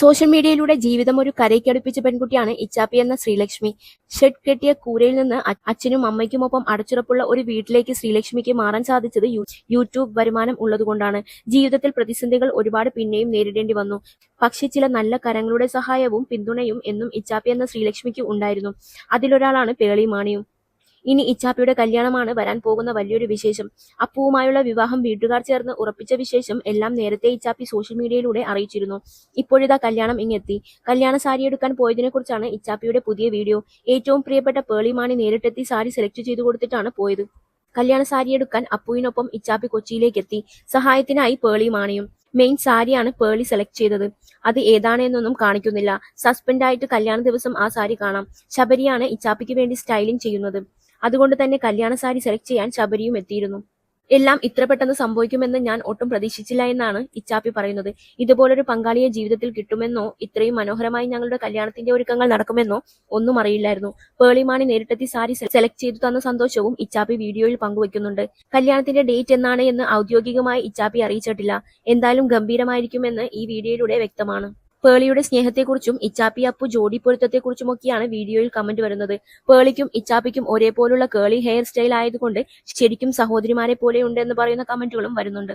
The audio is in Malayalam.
സോഷ്യൽ മീഡിയയിലൂടെ ജീവിതം ഒരു കരയ്ക്കടുപ്പിച്ച പെൺകുട്ടിയാണ് ഇച്ചാപ്പി എന്ന ശ്രീലക്ഷ്മി. ഷെഡ് കെട്ടിയ കൂരയിൽ നിന്ന് അച്ഛനും അമ്മയ്ക്കുമൊപ്പം അടച്ചുറപ്പുള്ള ഒരു വീട്ടിലേക്ക് ശ്രീലക്ഷ്മിക്ക് മാറാൻ സാധിച്ചത് യൂട്യൂബ് വരുമാനം ഉള്ളതുകൊണ്ടാണ്. ജീവിതത്തിൽ പ്രതിസന്ധികൾ ഒരുപാട് പിന്നെയും നേരിടേണ്ടി വന്നു. പക്ഷെ ചില നല്ല കരങ്ങളുടെ സഹായവും പിന്തുണയും എന്നും ഇച്ചാപ്പി എന്ന ശ്രീലക്ഷ്മിക്ക് ഉണ്ടായിരുന്നു. അതിലൊരാളാണ് പേളി മാണിയും ഇനി ഇച്ചാപ്പിയുടെ കല്യാണമാണ് വരാൻ പോകുന്ന വലിയൊരു വിശേഷം. അപ്പുവുമായുള്ള വിവാഹം വീട്ടുകാർ ചേർന്ന് ഉറപ്പിച്ച വിശേഷം എല്ലാം നേരത്തെ ഇച്ചാപ്പി സോഷ്യൽ മീഡിയയിലൂടെ അറിയിച്ചിരുന്നു. ഇപ്പോഴിതാ കല്യാണം ഇങ്ങെത്തി. കല്യാണ സാരി എടുക്കാൻ പോയതിനെ കുറിച്ചാണ് ഇച്ചാപ്പിയുടെ പുതിയ വീഡിയോ. ഏറ്റവും പ്രിയപ്പെട്ട പേളി മാണി നേരിട്ടെത്തി സാരി സെലക്ട് ചെയ്തു കൊടുത്തിട്ടാണ് പോയത്. കല്യാണ സാരി എടുക്കാൻ അപ്പുവിനൊപ്പം ഇച്ചാപ്പി കൊച്ചിയിലേക്ക് എത്തി സഹായത്തിനായി പേളി മാണിയും. മെയിൻ സാരിയാണ് പേളി സെലക്ട് ചെയ്തത്. അത് ഏതാണെന്നൊന്നും കാണിക്കുന്നില്ല. സസ്പെൻഡായിട്ട് കല്യാണ ദിവസം ആ സാരി കാണാം. ശബരിയാണ് ഇച്ചാപ്പിക്ക് വേണ്ടി സ്റ്റൈലിംഗ് ചെയ്യുന്നത്. അതുകൊണ്ട് തന്നെ കല്യാണ സാരി സെലക്ട് ചെയ്യാൻ ശബരിയും എത്തിയിരുന്നു. എല്ലാം ഇത്ര പെട്ടെന്ന് സംഭവിക്കുമെന്ന് ഞാൻ ഒട്ടും പ്രതീക്ഷിച്ചില്ല എന്നാണ് ഇച്ചാപ്പി പറയുന്നത്. ഇതുപോലൊരു പങ്കാളിയെ ജീവിതത്തിൽ കിട്ടുമെന്നോ ഇത്രയും മനോഹരമായി ഞങ്ങളുടെ കല്യാണത്തിന്റെ ഒരുക്കങ്ങൾ നടക്കുമെന്നോ ഒന്നും അറിയില്ലായിരുന്നു. പേളിമാണി നേരിട്ടെത്തി സാരി സെലക്ട് ചെയ്തു തന്ന സന്തോഷവും ഇച്ചാപ്പി വീഡിയോയിൽ പങ്കുവെക്കുന്നുണ്ട്. കല്യാണത്തിന്റെ ഡേറ്റ് എന്നാണ് എന്ന് ഔദ്യോഗികമായി ഇച്ചാപ്പി അറിയിച്ചിട്ടില്ല. എന്തായാലും ഗംഭീരമായിരിക്കുമെന്ന് ഈ വീഡിയോയിലൂടെ വ്യക്തമാണ്. പേളിയുടെ സ്നേഹത്തെക്കുറിച്ചും ഇച്ചാപ്പി അപ്പു ജോഡി പൊരുത്തത്തെക്കുറിച്ചുമൊക്കെയാണ് വീഡിയോയിൽ കമന്റ് വരുന്നത്. പേളിക്കും ഇച്ചാപ്പിക്കും ഒരേപോലുള്ള കേളി ഹെയർ സ്റ്റൈൽ ആയതുകൊണ്ട് ശരിക്കും സഹോദരിമാരെ പോലെയുണ്ട് എന്ന് പറയുന്ന കമന്റുകളും വരുന്നുണ്ട്.